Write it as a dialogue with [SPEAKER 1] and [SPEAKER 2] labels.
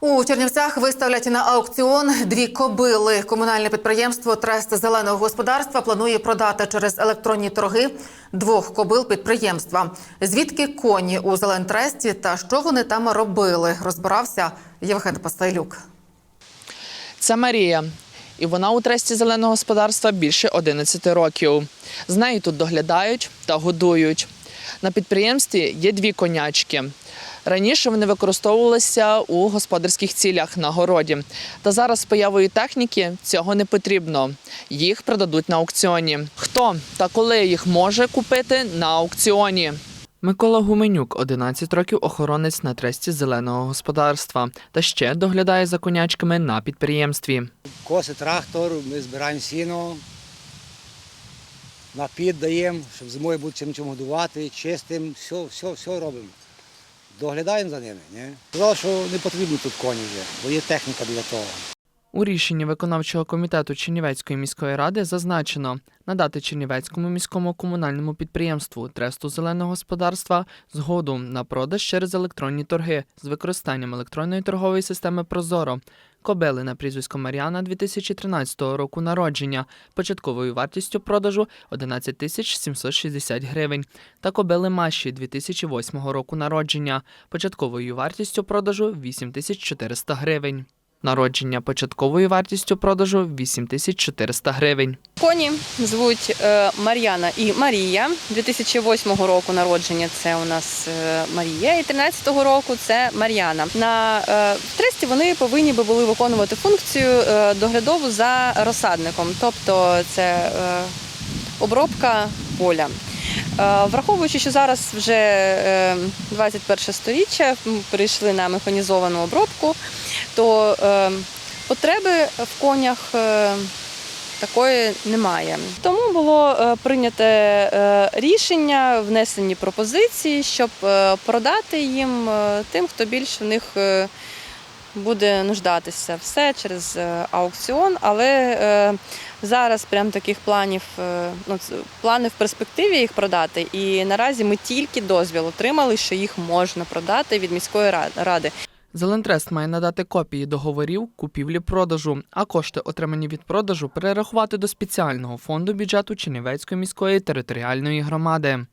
[SPEAKER 1] У Чернівцях виставлять на аукціон дві кобили. Комунальне підприємство Трест зеленого господарства планує продати через електронні торги двох кобил підприємства. Звідки коні у Зелентресті та що вони там робили, розбирався Євген Пастайлюк.
[SPEAKER 2] Це Марія. І вона у тресті зеленого господарства більше 11 років. З нею тут доглядають та годують. На підприємстві є дві конячки. Раніше вони використовувалися у господарських цілях на городі. Та зараз з появою техніки цього не потрібно. Їх продадуть на аукціоні. Хто та коли їх може купити на аукціоні? Микола Гуменюк, 11 років охоронець на тресті зеленого господарства, та ще доглядає за конячками на підприємстві.
[SPEAKER 3] Коси трактор, ми збираємо сіно, напід даємо, щоб зимою буде чим чим годувати, чистимо, все, все, все робимо. Доглядаємо за ними. Ні? Сказав, що не потрібно тут коні вже, бо є техніка для того.
[SPEAKER 2] У рішенні виконавчого комітету Чернівецької міської ради зазначено надати Чернівецькому міському комунальному підприємству Тресту зеленого господарства згоду на продаж через електронні торги з використанням електронної торгової системи Прозоро. Кобили на прізвисько Маріана 2013 року народження початковою вартістю продажу 11 тисяч 760 гривень та кобили Маші 2008 року народження початковою вартістю продажу 8 тисяч 400 гривень. Народження початковою вартістю продажу 8400 гривень.
[SPEAKER 4] Коні звуть е, Мар'яна і Марія. 2008 року народження це у нас е, Марія, і 13-го року це Мар'яна. На е, тресті вони повинні би були виконувати функцію доглядову за розсадником, тобто це обробка поля. Враховуючи, що зараз вже е, 21 сторіччя, перейшли на механізовану обробку, то е, потреби в конях е, такої немає. Тому було е, прийнято е, рішення, внесені пропозиції, щоб продати їм тим, хто більше в них буде нуждатися. Все через аукціон, але зараз прям таких планів, ну, плани в перспективі їх продати. І наразі ми тільки дозвіл отримали, що їх можна продати від міської ра- ради.
[SPEAKER 2] Зелентрест має надати копії договорів купівлі-продажу, а кошти, отримані від продажу, перерахувати до спеціального фонду бюджету Чернівецької міської територіальної громади.